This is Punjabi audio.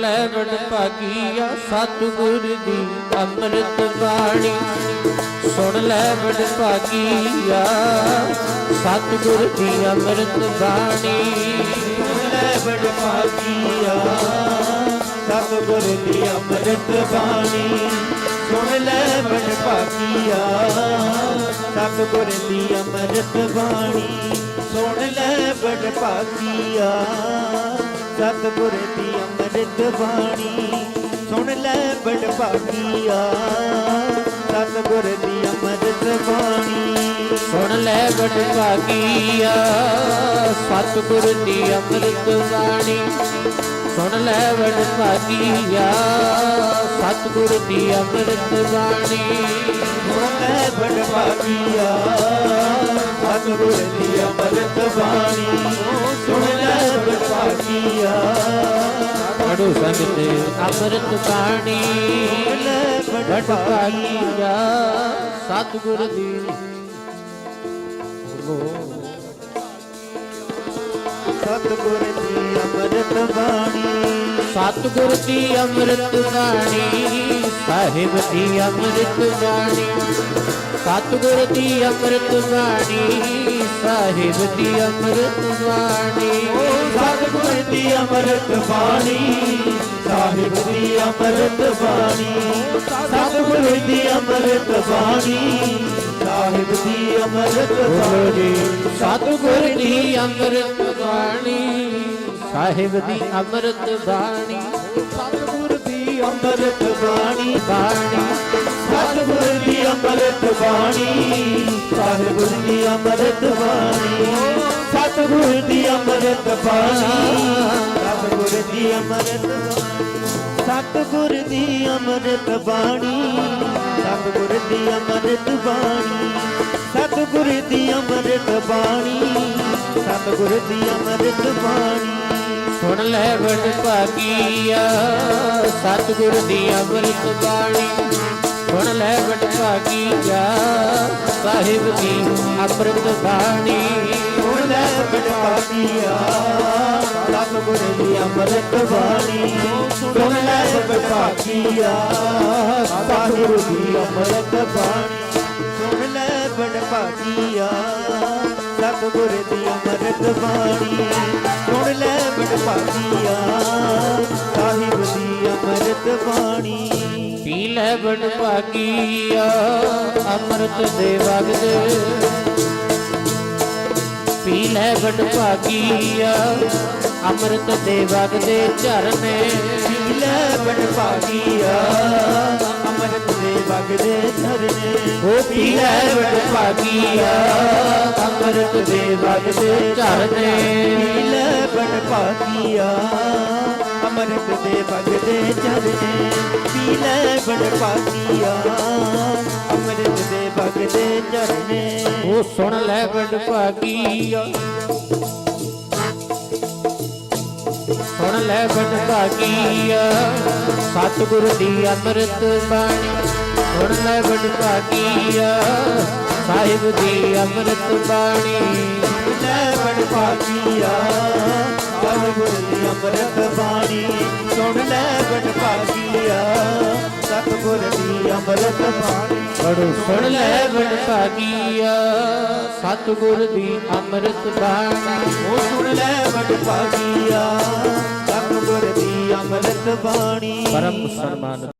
ਲੈ ਬੜ ਭਾਗੀਆ ਸਤਿਗੁਰ ਦੀ ਅੰਮ੍ਰਿਤ ਬਾਣੀ। ਸੁਣ ਲੈ ਬੜ ਭਾਗੀਆ ਸਤਿਗੁਰ ਦੀ ਅੰਮ੍ਰਿਤ ਬਾਣੀ। ਸੁਣ ਲੈ ਬੜ ਭਾਗੀਆ ਸਤਿਗੁਰ ਦੀ ਅੰਮ੍ਰਿਤ ਬਾਣੀ। ਸੁਣ ਲੈ ਬੜ ਭਾਗੀਆ ਸਤਿਗੁਰ ਦੀ ਅੰਮ੍ਰਿਤ ਬਾਣੀ। ਸੁਣ ਲੈ ਬੜ ਭਾਗੀਆ ਸਤਿਗੁਰ ਦੀ ਅੰਮ੍ਰਿਤ ਬਾਣੀ। ਸੁਣ ਲੈ ਬੜ ਭਾਗੀਆ ਸਤਿਗੁਰ ਦੀ ਅੰਮ੍ਰਿਤ ਬਾਣੀ ਸੁਣ ਲੈ ਬੜ ਭਾਗੀਆ ਸਤਿਗੁਰ ਦੀ ਅੰਮ੍ਰਿਤ ਬਾਣੀ ਸੁਣ ਲੈ ਬੜ ਭਾਗੀਆ ਸਤਿਗੁਰ ਦੀ ਅੰਮ੍ਰਿਤ ਬਾਣੀ ਸੁਣ ਲੈ ਬੜ ਭਾਗੀਆ ਸਤਿਗੁਰ ਦੀ ਅੰਮ੍ਰਿਤ ਸੰਗਤ ਅੰਮ੍ਰਿਤ ਬਾਣੀ ਭਾਗੀਆ ਸਤਿਗੁਰ ਦੀ। ਸਤਿਗੁਰ ਦੀ ਅੰਮ੍ਰਿਤ ਬਾਣੀ। ਸਤਿਗੁਰ ਦੀ ਅੰਮ੍ਰਿਤ ਬਾਣੀ ਸਾਹਿਬ ਦੀ ਅੰਮ੍ਰਿਤ ਬਾਣੀ। ਸਤਿਗੁਰ ਦੀ ਅੰਮ੍ਰਿਤ ਬਾਣੀ ਸਾਹਿਬ ਦੀ ਅੰਮ੍ਰਿਤ ਬਾਣੀ। ਸਤਿਗੁਰ ਦੀ ਅੰਮ੍ਰਿਤ ਬਾਣੀ। ਸਾਹਿਬ ਦੀ ਅੰਮ੍ਰਿਤ ਬਾਣੀ। ਸਤਿਗੁਰ ਦੀ ਅੰਮ੍ਰਿਤ ਬਾਣੀ। ਸਾਹਿਬ ਦੀ ਅੰਮ੍ਰਿਤ ਬਾਣੀ। ਸਤਿਗੁਰ ਦੀ ਅੰਮ੍ਰਿਤ ਬਾਣੀ। ਸਾਹਿਬ ਦੀ ਅੰਮ੍ਰਿਤ ਬਾਣੀ। ਸਤਿਗੁਰ ਦੀ ਅੰਮ੍ਰਿਤ ਬਾਣੀ। ਬਾਣੀ। ਬਾਣੀ ਸਾਹਿਬ ਦੀ ਅੰਮ੍ਰਿਤ ਬਾਣੀ, ਸਤਿਗੁਰ ਦੀ ਅੰਮ੍ਰਿਤ ਬਾਣੀ, ਸਤਿਗੁਰ ਦੀ ਅੰਮ੍ਰਿਤ ਬਾਣੀ, ਸਤਿਗੁਰ ਦੀ ਅੰਮ੍ਰਿਤ ਬਾਣੀ, ਸਤਿਗੁਰ ਦੀ ਅੰਮ੍ਰਿਤ ਬਾਣੀ, ਸਤਿਗੁਰ ਦੀ ਅੰਮ੍ਰਿਤ ਬਾਣੀ, ਸਤਿਗੁਰ ਦੀ ਅੰਮ੍ਰਿਤ ਬਾਣੀ। ਸੁਣ ਲੈ ਬੜ ਭਾਗੀਆ ਸਤਿਗੁਰ ਦੀ ਅੰਮ੍ਰਿਤ ਬਾਣੀ। ਸੁਣ ਲੈ ਬੜ ਭਾਗੀਆ ਸਾਹਿਬ ਦੀ ਅੰਮ੍ਰਿਤ ਬਾਣੀ? ਸੁਣ ਲੈ ਬਟਾਕੀਆ ਸਤਿਗੁਰ ਦੀ ਅੰਮ੍ਰਿਤ ਬਾਣੀ ਸੁਣ ਲੈ ਬਟਾਕੀਆ ਸਤਿਗੁਰ ਦੀ ਅੰਮ੍ਰਿਤ ਬਾਣੀ ਸੁਣ ਲੈ ਬਟਾਕੀਆ ਸਤਿਗੁਰ ਦੀ ਅੰਮ੍ਰਿਤ ਬਾਣੀ ਸੁਣ ਲੈ ਬਟਾਕੀਆ ਸਾਹਿਬ ਦੀ ਅੰਮ੍ਰਿਤ ਬਾਣੀ ਪੀ ਲੈ ਬੜ ਭਾਗੀਆ, ਅੰਮ੍ਰਿਤ ਦੇ ਵਗਦੇ। ਪੀ ਲੈ ਬੜ ਭਾਗੀਆ, ਅੰਮ੍ਰਿਤ ਦੇ ਵਗਦੇ ਝਰਨੇ। ਲੈ ਭਾਗੀਆ, ਅੰਮ੍ਰਿਤ ਦੇ ਵਗਦੇ ਝਰਨੇ। ਉਹ ਪੀ ਲੈ ਬੜ ਭਾਗੀਆ, ਅੰਮ੍ਰਿਤ ਦੇ ਵਗਦੇ ਝਰਨੇ। ਲੈ ਬੜ ਭਾਗੀਆ, ਅੰਮ੍ਰਿਤ ਦੇ ਵਗਦੇ ਝਰਨੇ। ਪੀਲੇ ਭਾਗੀਆ ਅੰਮ੍ਰਿਤ ਦੇ ਵਗਦੇ ਝਰਨੇ ਉਹ ਸੁਣ ਲੈ ਬੜ ਭਾਗੀਆ। ਸੁਣ ਲੈ ਬੜ ਭਾਗੀਆ ਸਤਿਗੁਰ ਦੀ ਅੰਮ੍ਰਿਤ ਬਾਣੀ। ਸੁਣ ਲੈ ਬੜ ਭਾਗੀਆ ਸਾਹਿਬ ਦੀ ਅੰਮ੍ਰਿਤ ਬਾਣੀ। ਲੈ ਭਾਗੀਆ ਸਤਿਗੁਰ ਦੀ ਅੰਮ੍ਰਿਤ ਬਾਣੀ। ਸੁਣ ਲੈ ਬੜ ਭਾਗੀਆ ਸਤਿਗੁਰ ਦੀ ਅੰਮ੍ਰਿਤ ਬਾਣੀ। ਪੜੋ ਸੁਣ ਲੈ ਬੜ ਭਾਗੀਆ, ਸਤਿਗੁਰ ਦੀ ਅੰਮ੍ਰਿਤ ਬਾਣੀ। ਉਹ ਸੁਣ ਲੈ ਬੜ ਭਾਗੀਆ, ਸਤਿਗੁਰ ਦੀ ਅੰਮ੍ਰਿਤ ਬਾਣੀ। ਪਰਮ ਸਨਮਾਨ